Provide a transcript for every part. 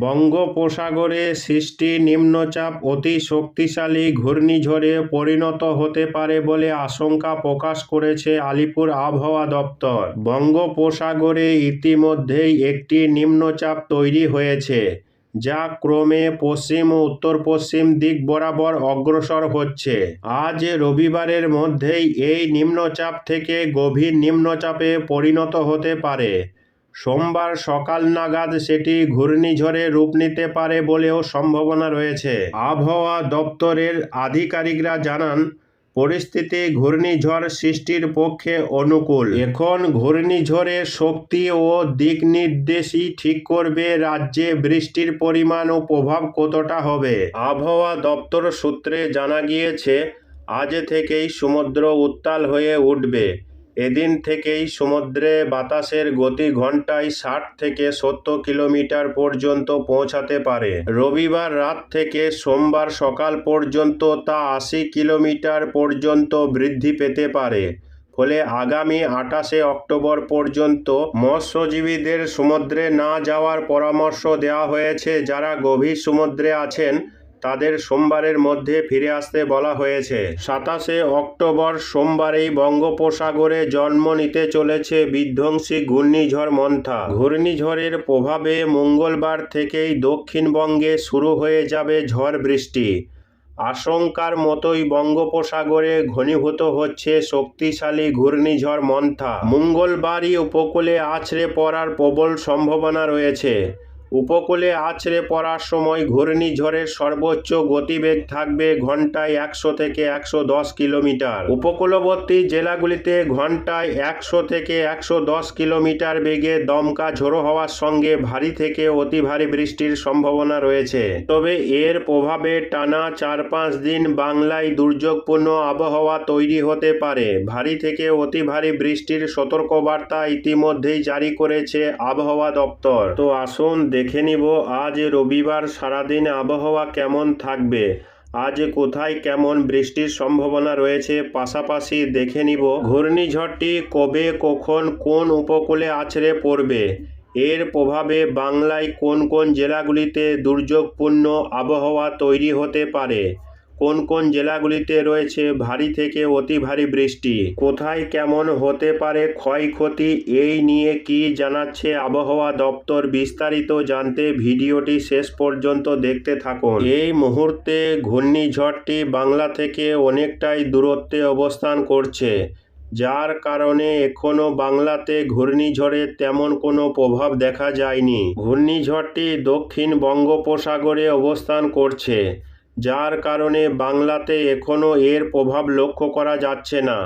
বঙ্গোপসাগরে সৃষ্টি নিম্নচাপ অতি শক্তিশালী ঘূর্ণিঝড়ে পরিণত হতে পারে বলে আশঙ্কা প্রকাশ করেছে আলিপুর আবহাওয়া দপ্তর। বঙ্গোপসাগরে ইতিমধ্যেই একটি নিম্নচাপ তৈরি হয়েছে, যা ক্রমে পশ্চিম ও উত্তর পশ্চিম দিক বরাবর অগ্রসর হচ্ছে। আজ রবিবারের মধ্যেই এই নিম্নচাপ থেকে গভীর নিম্নচাপে পরিণত হতে পারে। সোমবার সকাল নাগাদ সেটি ঘূর্ণিঝড়ে রূপ নিতে পারে বলেও সম্ভাবনা রয়েছে। আবহাওয়া দপ্তরের আধিকারিকরা জানান, পরিস্থিতি ঘূর্ণিঝড় সৃষ্টির পক্ষে অনুকূল। এখন ঘূর্ণিঝড়ের শক্তি ও দিক নির্দেশই ঠিক করবে রাজ্যে বৃষ্টির পরিমাণ ও প্রভাব কতটা হবে। আবহাওয়া দপ্তর সূত্রে জানা গিয়েছে, আজ থেকেই সমুদ্র উত্তাল হয়ে উঠবে। এদিন থেকেই সমুদ্রে বাতাসের গতি ঘন্টায় ষাট থেকে সত্তর কিলোমিটার পর্যন্ত পৌঁছাতে পারে। রবিবার রাত থেকে সোমবার সকাল পর্যন্ত তা আশি কিলোমিটার পর্যন্ত বৃদ্ধি পেতে পারে। ফলে আগামী আঠাশে অক্টোবর পর্যন্ত মৎস্যজীবীদের সমুদ্রে না যাওয়ার পরামর্শ দেওয়া হয়েছে যারা গভীর সমুদ্রে আছেন তাদের সোমবারের মধ্যে ফিরে আসতে বলা হয়েছে। সাতাশে অক্টোবর সোমবারেই বঙ্গোপসাগরে জন্ম নিতে চলেছে বিধ্বংসী ঘূর্ণিঝড় মন্থা। ঘূর্ণিঝড়ের প্রভাবে মঙ্গলবার থেকেই দক্ষিণবঙ্গে শুরু হয়ে যাবে ঝড় বৃষ্টি। আশঙ্কার মতোই বঙ্গোপসাগরে ঘনীভূত হচ্ছে শক্তিশালী ঘূর্ণিঝড় মন্থা। মঙ্গলবারই উপকূলে আছড়ে পড়ার প্রবল সম্ভাবনা রয়েছে। উপকূলে আছড়ে পড়ার সময় ঘূর্ণিঝড়ের সর্বোচ্চ গতিবেগ থাকবে ঘন্টায় একশো থেকে একশো দশ কিলোমিটার। উপকূলবর্তী জেলাগুলিতে ঘন্টায় একশো থেকে একশো দশ কিলোমিটার বেগে দমকা ঝোড়ো হওয়ার সঙ্গে ভারী থেকে অতি ভারী বৃষ্টির সম্ভাবনা রয়েছে। তবে এর প্রভাবে টানা চার পাঁচ দিন বাংলায় দুর্যোগপূর্ণ আবহাওয়া তৈরি হতে পারে। ভারী থেকে অতি ভারী বৃষ্টির সতর্কবার্তা ইতিমধ্যেই জারি করেছে আবহাওয়া দপ্তর। তো আসুন দেখে নিব আজ রবিবার সারাদিন আবহাওয়া কেমন থাকবে। আজ কোথায় কেমন বৃষ্টির সম্ভাবনা রয়েছে পাশাপাশি দেখে নিব ঘূর্ণিঝড়টি কবে, কখন, কোন উপকূলে আছড়ে পড়বে। এর প্রভাবে বাংলায় কোন কোন জেলাগুলিতে দুর্যোগপূর্ণ আবহাওয়া তৈরি হতে পারে? কোন কোন জেলাগুলিতে রয়েছে ভারী থেকে অতি ভারী বৃষ্টি? কোথায় কেমন হতে পারে ক্ষয়ক্ষতি? এই নিয়ে কি জানাচ্ছে আবহাওয়া দপ্তর বিস্তারিত জানতে ভিডিওটি শেষ পর্যন্ত দেখতে থাকুন। এই মুহূর্তে ঘূর্ণিঝড়টি বাংলা থেকে অনেকটাই দূরত্বে অবস্থান করছে, যার কারণে এখনও বাংলাতে ঘূর্ণিঝড়ের তেমন কোনো প্রভাব দেখা যায়নি। ঘূর্ণিঝড়টি দক্ষিণ বঙ্গোপসাগরে অবস্থান করছে। যার কারণে বাংলাতে এখনও এর প্রভাব লক্ষ্য করা যাচ্ছে না।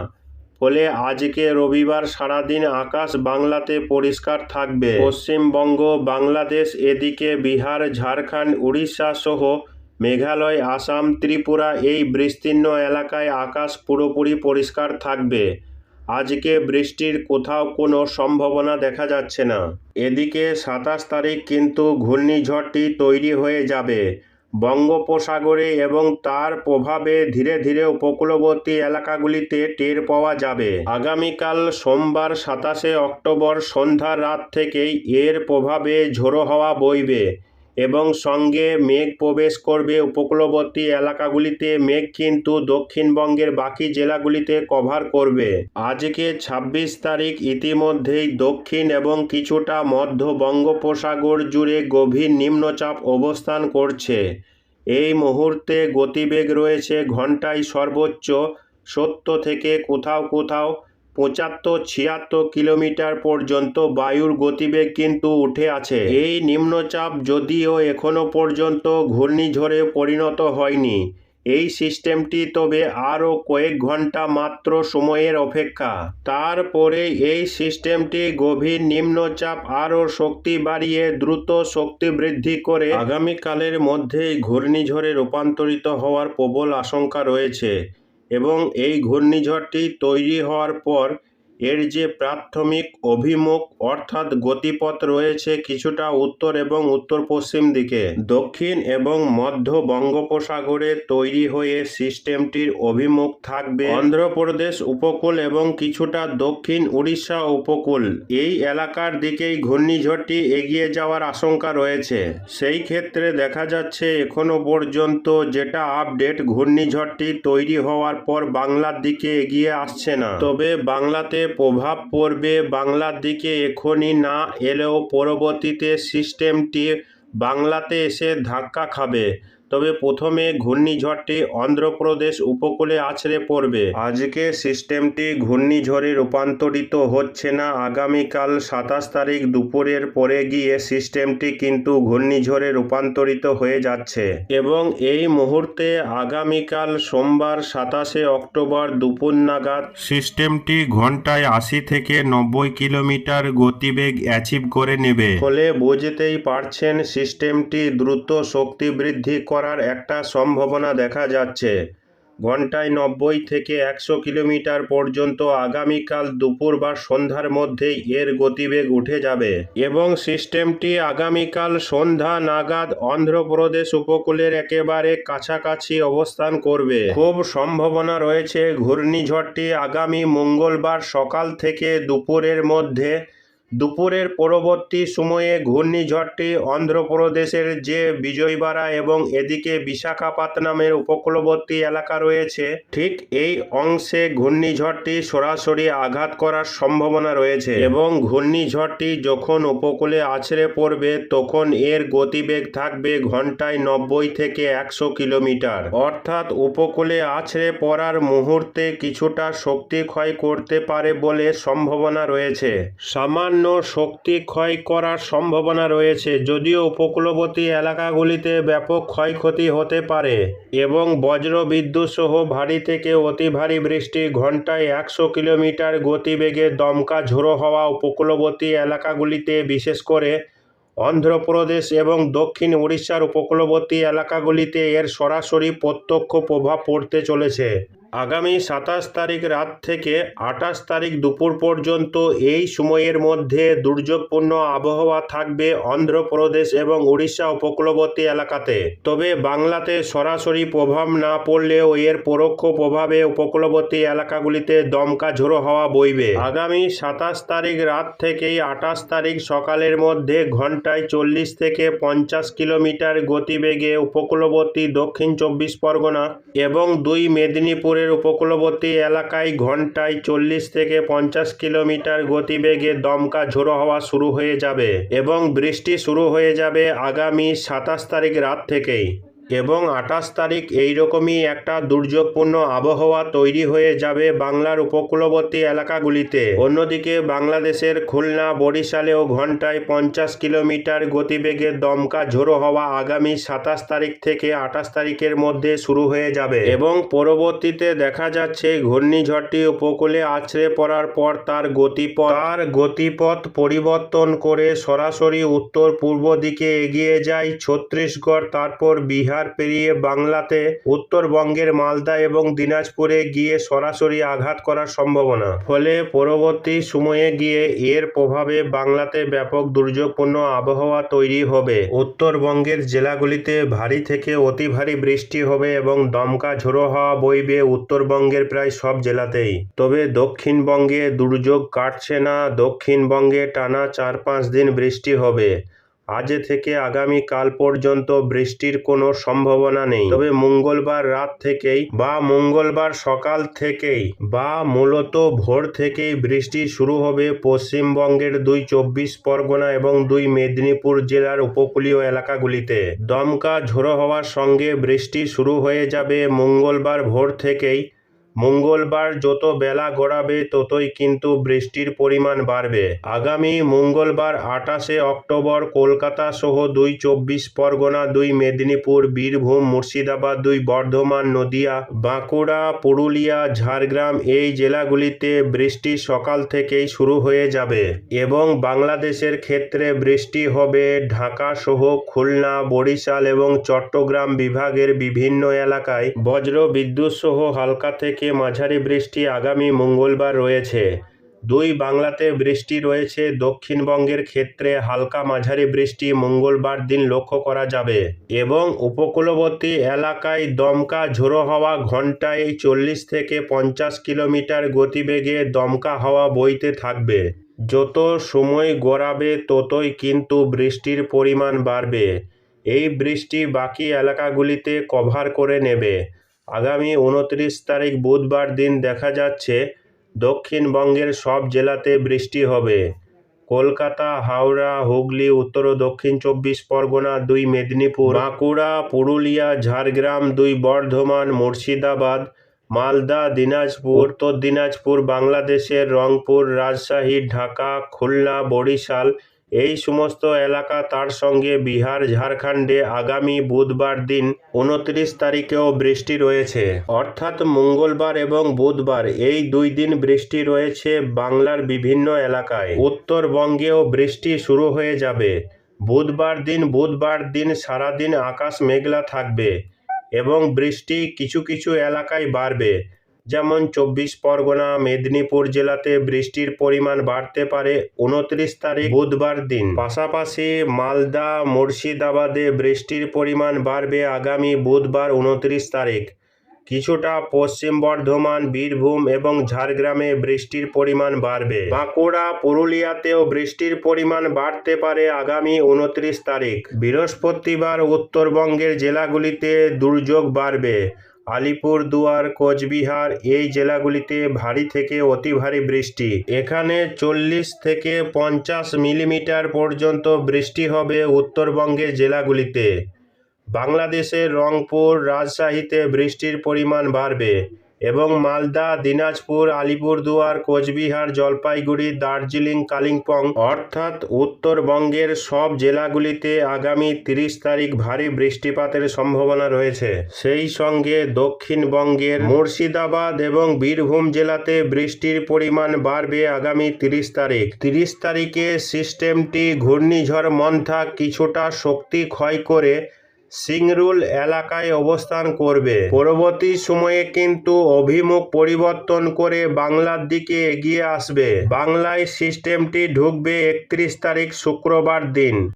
ফলে আজকে রবিবার সারাদিন আকাশ বাংলাতে পরিষ্কার থাকবে। পশ্চিমবঙ্গ, বাংলাদেশ, এদিকে বিহার, ঝাড়খণ্ড, উড়িষ্যা সহ মেঘালয়, আসাম, ত্রিপুরা এই বিস্তীর্ণ এলাকায় আকাশ পুরোপুরি পরিষ্কার থাকবে। আজকে বৃষ্টির কোথাও কোনো সম্ভাবনা দেখা যাচ্ছে না। এদিকে সাতাশ তারিখ কিন্তু ঘূর্ণিঝড়টি তৈরি হয়ে যাবে। বঙ্গোপসাগরে এবং তার প্রভাবে ধীরে ধীরে উপকূলবর্তী এলাকাগুলিতে টের পাওয়া যাবে। আগামীকাল সোমবার সাতাশে অক্টোবর সন্ধ্যার রাত থেকেই এর প্রভাবে ঝোড়ো হওয়া বইবে। এবং সঙ্গে মেঘ প্রবেশ করবে উপকূলবর্তী এলাকাগুলিতে, মেঘ কিন্তু দক্ষিণবঙ্গের বাকি জেলাগুলিতে কভার করবে। আজকে ছাব্বিশ তারিখ ইতিমধ্যেই দক্ষিণ এবং কিছুটা মধ্য বঙ্গোপসাগর জুড়ে গভীর নিম্নচাপ অবস্থান করছে। এই মুহূর্তে গতিবেগ রয়েছে ঘন্টায় সর্বোচ্চ সত্তর থেকে কোথাও কোথাও পঁচাত্তর, ছিয়াত্তর কিলোমিটার পর্যন্ত বায়ুর গতিবেগ কিন্তু উঠে আছে। এই নিম্নচাপ যদিও এখনও পর্যন্ত ঘূর্ণিঝড়ে পরিণত হয়নি। এই সিস্টেমটি তবে আরও কয়েক ঘণ্টা মাত্র সময়ের অপেক্ষা। তারপরে এই সিস্টেমটি গভীর নিম্নচাপ আরও শক্তি বাড়িয়ে দ্রুত শক্তি বৃদ্ধি করে আগামীকালের মধ্যেই ঘূর্ণিঝড়ে রূপান্তরিত হওয়ার প্রবল আশঙ্কা রয়েছে। এবং এই ঘূর্ণিঝড়টি তৈরি হওয়ার পর এর যে প্রাথমিক অভিমুখ অর্থাৎ গতিপথ রয়েছে কিছুটা উত্তর এবং উত্তর পশ্চিম দিকে, দক্ষিণ এবং মধ্য বঙ্গোপসাগরে তৈরি হয়ে সিস্টেমটির অভিমুখ থাকবে। অন্ধ্রপ্রদেশ উপকূল এবং কিছুটা দক্ষিণ উড়িষ্যা উপকূল, এই এলাকার দিকেই ঘূর্ণিঝড়টি এগিয়ে যাওয়ার আশঙ্কা রয়েছে। সেই ক্ষেত্রে দেখা যাচ্ছে এখনও পর্যন্ত যেটা আপডেট, ঘূর্ণিঝড়টি তৈরি হওয়ার পর বাংলার দিকে এগিয়ে আসছে না। তবে বাংলাতে প্রভাব পড়বে বাংলার দিকে। এখনই না এলেও পরবর্তীতে সিস্টেমটি বাংলাতে এসে ধাক্কা খাবে। তবে প্রথমে ঘূর্ণিঝড়টি অন্ধ্রপ্রদেশ উপকূলে আছড়ে পড়বে। আজকে সিস্টেমটি ঘূর্ণিঝড়ে রূপান্তরিত হচ্ছে না। আগামীকাল সাতাশ তারিখ দুপুরের পরে গিয়ে সিস্টেমটি কিন্তু ঘূর্ণিঝড়ে রূপান্তরিত হয়ে যাচ্ছে। এবং এই মুহূর্তে আগামীকাল সোমবার সাতাশে অক্টোবর দুপুর নাগাদ সিস্টেমটি ঘন্টায় আশি থেকে নব্বই কিলোমিটার গতিবেগ অ্যাচিভ করে নেবে। ফলে বুঝতেই পারছেন সিস্টেমটি দ্রুত শক্তি বৃদ্ধি করার একটা সম্ভাবনা দেখা যাচ্ছে। ঘন্টায় নব্বই থেকে একশো কিলোমিটার পর্যন্ত আগামীকাল দুপুর বা সন্ধ্যার মধ্যেই এর গতিবেগ উঠে যাবে এবং সিস্টেমটি আগামীকাল সন্ধ্যা নাগাদ অন্ধ্রপ্রদেশ উপকূলের একেবারে কাছাকাছি অবস্থান করবে। খুব সম্ভাবনা রয়েছে ঘূর্ণিঝড়টি আগামী মঙ্গলবার সকাল থেকে দুপুরের মধ্যে দুপুরের পরবর্তী সময়ে ঘূর্ণিঝড়টি অন্ধ্রপ্রদেশের যে বিজয়বাড়া এবং এদিকে বিশাখাপাত্তানামের উপকূলবর্তী এলাকা রয়েছে, ঠিক এই অংশে ঘূর্ণিঝড়টি সরাসরি আঘাত করার সম্ভাবনা রয়েছে এবং ঘূর্ণিঝড়টি যখন উপকূলে আছড়ে পড়বে, তখন এর গতিবেগ থাকবে ঘন্টায় নব্বই থেকে একশো কিলোমিটার। অর্থাৎ উপকূলে আছড়ে পড়ার মুহূর্তে কিছুটা শক্তি ক্ষয় করতে পারে বলে সম্ভাবনা রয়েছে। সামান্য শক্তি ক্ষয় করার সম্ভাবনা রয়েছে, যদিও উপকূলবর্তী এলাকাগুলিতে ব্যাপক ক্ষয়ক্ষতি হতে পারে এবং বজ্র বিদ্যুৎ সহ ভারী থেকে অতি ভারী বৃষ্টি ঘন্টায় একশো কিলোমিটার গতিবেগে দমকা ঝোড়ো হওয়া উপকূলবর্তী এলাকাগুলিতে, বিশেষ করে অন্ধ্রপ্রদেশ এবং দক্ষিণ উড়িষ্যার উপকূলবর্তী এলাকাগুলিতে এর সরাসরি প্রত্যক্ষ প্রভাব পড়তে চলেছে। আগামী সাতাশ তারিখ রাত থেকে আঠাশ তারিখ দুপুর পর্যন্ত এই সময়ের মধ্যে দুর্যোগপূর্ণ আবহাওয়া থাকবে অন্ধ্রপ্রদেশ এবং উড়িষ্যা উপকূলবর্তী এলাকাতে। তবে বাংলাতে সরাসরি প্রভাব না পড়লেও এর পরোক্ষ প্রভাবে উপকূলবর্তী এলাকাগুলিতে দমকা ঝোড়ো হাওয়া বইবে। আগামী সাতাশ তারিখ রাত থেকেই আঠাশ তারিখ সকালের মধ্যে ঘন্টায় চল্লিশ থেকে পঞ্চাশ কিলোমিটার গতিবেগে উপকূলবর্তী দক্ষিণ চব্বিশ পরগনা এবং দুই মেদিনীপুরের উপকূলবর্তী এলাকায় ঘন্টায় চল্লিশ থেকে পঞ্চাশ কিলোমিটার গতিবেগে দমকা ঝোড়ো হওয়া শুরু হয়ে যাবে এবং বৃষ্টি শুরু হয়ে যাবে আগামী সাতাশ তারিখ রাত থেকেই। এবং আঠাশ তারিখ এইরকমই একটা দুর্যোগপূর্ণ আবহাওয়া তৈরি হয়ে যাবে বাংলার উপকূলবর্তী এলাকাগুলিতে। অন্যদিকে বাংলাদেশের খুলনা, বরিশালেও ঘন্টায় পঞ্চাশ কিলোমিটার গতিবেগে দমকা ঝোড়ো হওয়া আগামী সাতাশ তারিখ থেকে আঠাশ তারিখের মধ্যে শুরু হয়ে যাবে এবং পরবর্তীতে দেখা যাচ্ছে ঘূর্ণিঝড়টি উপকূলে আছড়ে পড়ার পর তার গতিপথ তার গতিপথ পরিবর্তন করে সরাসরি উত্তর পূর্ব দিকে এগিয়ে যায় ছত্তিশগড়, তারপর বিহার পেরিয়ে বাংলাতে, উত্তরবঙ্গের মালদা এবং দিনাজপুরে গিয়ে সরাসরি আঘাত করার সম্ভাবনা। ফলে পরবর্তী সময়ে গিয়ে এর প্রভাবে বাংলাতে ব্যাপক দুর্যোগপূর্ণ আবহাওয়া তৈরি হবে। উত্তরবঙ্গের জেলাগুলিতে ভারী থেকে অতি ভারী বৃষ্টি হবে এবং দমকা ঝোড়ো হওয়া বইবে উত্তরবঙ্গের প্রায় সব জেলাতেই। তবে দক্ষিণবঙ্গে দুর্যোগ কাটছে না, দক্ষিণবঙ্গে টানা চার পাঁচ দিন বৃষ্টি হবে। আজ থেকে আগামী কাল পর্যন্ত বৃষ্টির কোনো সম্ভাবনা নেই। তবে মঙ্গলবার রাত থেকেই বা মঙ্গলবার সকাল থেকেই বা মূলত ভোর থেকেই বৃষ্টি শুরু হবে পশ্চিমবঙ্গের দুই চব্বিশ পরগনা এবং দুই মেদিনীপুর জেলার উপকূলীয় এলাকাগুলিতে। দমকা ঝোড়ো হওয়ার সঙ্গে বৃষ্টি শুরু হয়ে যাবে মঙ্গলবার ভোর থেকেই মঙ্গলবার যত বেলা গড়াবে ততই কিন্তু বৃষ্টির পরিমাণ বাড়বে। আগামী মঙ্গলবার আঠাশে অক্টোবর কলকাতা সহ দুই চব্বিশ পরগনা, দুই মেদিনীপুর, বীরভূম, মুর্শিদাবাদ, দুই বর্ধমান, নদিয়া, বাঁকুড়া, পুরুলিয়া, ঝাড়গ্রাম এই জেলাগুলিতে বৃষ্টি সকাল থেকেই শুরু হয়ে যাবে এবং বাংলাদেশের ক্ষেত্রে বৃষ্টি হবে ঢাকা সহ খুলনা, বরিশাল এবং চট্টগ্রাম বিভাগের বিভিন্ন এলাকায়। বজ্র বিদ্যুৎ সহ হালকা থেকে মাঝারি বৃষ্টি আগামী মঙ্গলবার রয়েছে। দুই বাংলাতে বৃষ্টি রয়েছে, দক্ষিণবঙ্গের ক্ষেত্রে হালকা মাঝারি বৃষ্টি মঙ্গলবার দিন লক্ষ্য করা যাবে এবং উপকূলবর্তী এলাকায় দমকা ঝোড়ো হাওয়া ঘন্টায় চল্লিশ থেকে পঞ্চাশ কিলোমিটার গতিবেগে দমকা হাওয়া বইতে থাকবে। যত সময় গড়াবে ততই কিন্তু বৃষ্টির পরিমাণ বাড়বে। এই বৃষ্টি বাকি এলাকাগুলিতে কভার করে নেবে। আগামী উনত্রিশ তারিখ বুধবার দিন দেখা যাচ্ছে, দক্ষিণবঙ্গের সব জেলাতে বৃষ্টি হবে। কলকাতা, হাওড়া, হুগলি, উত্তর ও দক্ষিণ চব্বিশ পরগনা, দুই মেদিনীপুর, বাঁকুড়া, পুরুলিয়া, ঝাড়গ্রাম, দুই বর্ধমান, মুর্শিদাবাদ, মালদা, দিনাজপুর, উত্তর দিনাজপুর, বাংলাদেশের রংপুর, রাজশাহী, ঢাকা, খুলনা, বরিশাল এই সমস্ত এলাকা তার সঙ্গে বিহার, ঝাড়খণ্ডে আগামী বুধবার দিন উনত্রিশ তারিখেও বৃষ্টি রয়েছে। অর্থাৎ মঙ্গলবার এবং বুধবার এই দুই দিন বৃষ্টি রয়েছে বাংলার বিভিন্ন এলাকায়। উত্তরবঙ্গেও বৃষ্টি শুরু হয়ে যাবে। বুধবার দিন বুধবার দিন সারাদিন আকাশ মেঘলা থাকবে এবং বৃষ্টি কিছু কিছু এলাকায় বাড়বে। যেমন চব্বিশ পরগনা, মেদিনীপুর জেলাতে বৃষ্টির পরিমাণ বাড়তে পারে উনত্রিশ তারিখ বুধবার দিন। পাশাপাশি মালদা, মুর্শিদাবাদে বৃষ্টির পরিমাণ বাড়বে আগামী বুধবার উনত্রিশ তারিখ। কিছুটা পশ্চিম বর্ধমান, বীরভূম এবং ঝাড়গ্রামে বৃষ্টির পরিমাণ বাড়বে। বাঁকুড়া, পুরুলিয়াতেও বৃষ্টির পরিমাণ বাড়তে পারে আগামী উনত্রিশ তারিখ। বৃহস্পতিবার উত্তরবঙ্গের জেলাগুলিতে দুর্যোগ বাড়বে। আলিপুর দুয়ার কোচবিহার এই জেলাগুলিতে ভারী থেকে অতি ভারী বৃষ্টি। এখানে চল্লিশ থেকে পঞ্চাশ মিলিমিটার পর্যন্ত বৃষ্টি হবে উত্তরবঙ্গের জেলাগুলিতে। বাংলাদেশের রংপুর রাজশাহীতে বৃষ্টির পরিমাণ বাড়বে। এবং মালদা, দিনাজপুর আলিপুরদুয়ার কোচবিহার, জলপাইগুড়ি, দার্জিলিং, কালিম্পং অর্থাৎ উত্তরবঙ্গের সব জেলাগুলিতে আগামী তিরিশ তারিখ ভারী বৃষ্টিপাতের সম্ভাবনা রয়েছে। সেই সঙ্গে দক্ষিণবঙ্গের মুর্শিদাবাদ এবং বীরভূম জেলাতে বৃষ্টির পরিমাণ বাড়বে আগামী তিরিশ তারিখ। তিরিশ তারিখে সিস্টেমটি ঘূর্ণিঝড় মন্থা কিছুটা শক্তি ক্ষয় করে সিংরুল এলাকায় অবস্থান করবে। পরবর্তী সময়ে কিন্তু অভিমুখ পরিবর্তন করে বাংলার দিকে এগিয়ে আসবে। বাংলায় সিস্টেমটি ঢুকবে একত্রিশ তারিখ শুক্রবার দিন।